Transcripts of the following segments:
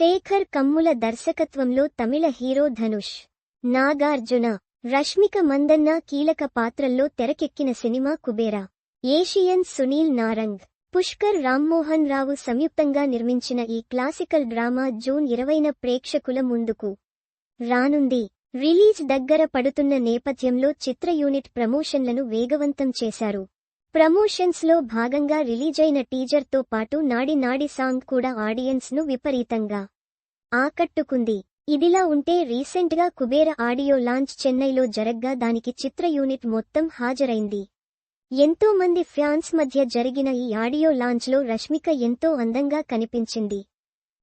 శేఖర్ కమ్ముల దర్శకత్వంలో తమిళ హీరో ధనుష్ నాగార్జున రష్మిక మందన్న కీలక పాత్రల్లో తెరకెక్కిన సినిమా కుబేరా ఏషియన్ సునీల్ నారంగ్ పుష్కర్ రామ్మోహన్ రావు సంయుక్తంగా నిర్మించిన ఈ క్లాసికల్ డ్రామా జూన్ ఇరవైన ప్రేక్షకుల ముందుకు రానుంది. రిలీజ్ దగ్గర పడుతున్న నేపథ్యంలో చిత్ర యూనిట్ ప్రమోషన్లను వేగవంతం చేశారు. ప్రమోషన్స్లో భాగంగా రిలీజైన టీజర్తో పాటు నాడి నాడి సాంగ్ కూడా ఆడియన్స్ను విపరీతంగా ఆకట్టుకుంది. ఇదిలా ఉంటే రీసెంట్గా కుబేర ఆడియో లాంచ్ చెన్నైలో జరగ్గా దానికి చిత్ర యూనిట్ మొత్తం హాజరైంది. ఎంతో మంది ఫ్యాన్స్ మధ్య జరిగిన ఈ ఆడియో లాంచ్లో రష్మిక ఎంతో అందంగా కనిపించింది.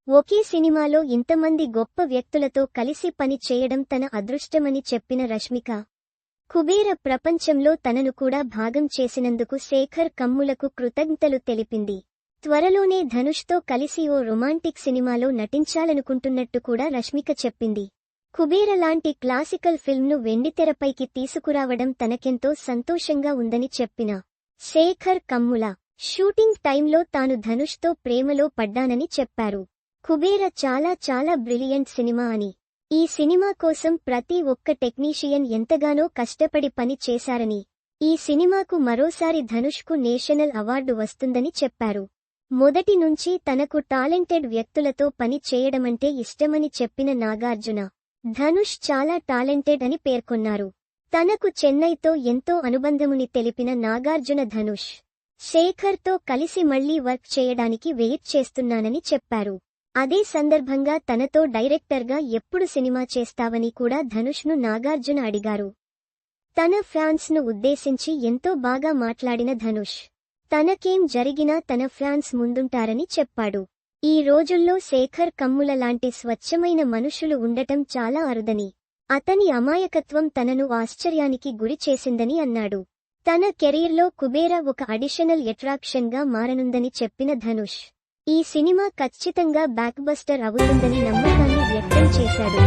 ఒకే సినిమాలో ఇంతమంది గొప్ప వ్యక్తులతో కలిసి పని చేయడం తన అదృష్టమని చెప్పిన రష్మిక కుబేర ప్రపంచంలో తనను కూడా భాగం చేసినందుకు శేఖర్ కమ్ములకు కృతజ్ఞతలు తెలిపింది. త్వరలోనే ధనుష్తో కలిసి ఓ రొమాంటిక్ సినిమాలో నటించాలనుకుంటున్నట్టు కూడా రష్మిక చెప్పింది. కుబేర లాంటి క్లాసికల్ ఫిల్మ్ను వెండితెరపైకి తీసుకురావడం తనకెంతో సంతోషంగా ఉందని చెప్పిన శేఖర్ కమ్ముల షూటింగ్ టైంలో తాను ధనుష్తో ప్రేమలో పడ్డానని చెప్పారు. కుబేర చాలా చాలా బ్రిలియంట్ సినిమా అని. ఈ సినిమా కోసం ప్రతి ఒక్క టెక్నీషియన్ ఎంతగానో కష్టపడి పని చేశారని. ఈ సినిమాకు మరోసారి ధనుష్కు నేషనల్ అవార్డు వస్తుందని చెప్పారు. మొదటి నుంచి తనకు టాలెంటెడ్ వ్యక్తులతో పని చేయడమంటే ఇష్టమని చెప్పిన నాగార్జున ధనుష్ చాలా టాలెంటెడ్ అని పేర్కొన్నారు. తనకు చెన్నైతో ఎంతో అనుబంధముని తెలిపిన నాగార్జున ధనుష్ శేఖర్తో కలిసి మళ్ళీ వర్క్ చేయడానికి వెయిట్ చేస్తున్నానని చెప్పారు. అదే సందర్భంగా తనతో డైరెక్టర్గా ఎప్పుడు సినిమా చేస్తావని కూడా ధనుష్ను నాగార్జున అడిగారు. తన ఫ్యాన్స్ను ఉద్దేశించి ఎంతో బాగా మాట్లాడిన ధనుష్ తనకేం జరిగినా తన ఫ్యాన్స్ ముందుంటారని చెప్పాడు. ఈ రోజుల్లో శేఖర్ కమ్ముల లాంటి స్వచ్ఛమైన మనుషులు ఉండటం చాలా అరుదని. అతని అమాయకత్వం తనను ఆశ్చర్యానికి గురి చేసిందని అన్నాడు. తన కెరీర్లో కుబేర ఒక అడిషనల్ అట్రాక్షన్గా మారనుందని చెప్పిన ధనుష్. ఈ సినిమా ఖచ్చితంగా బ్యాక్బస్టర్ అవుతుందని నమ్మకాన్ని వ్యక్తం చేశాడు.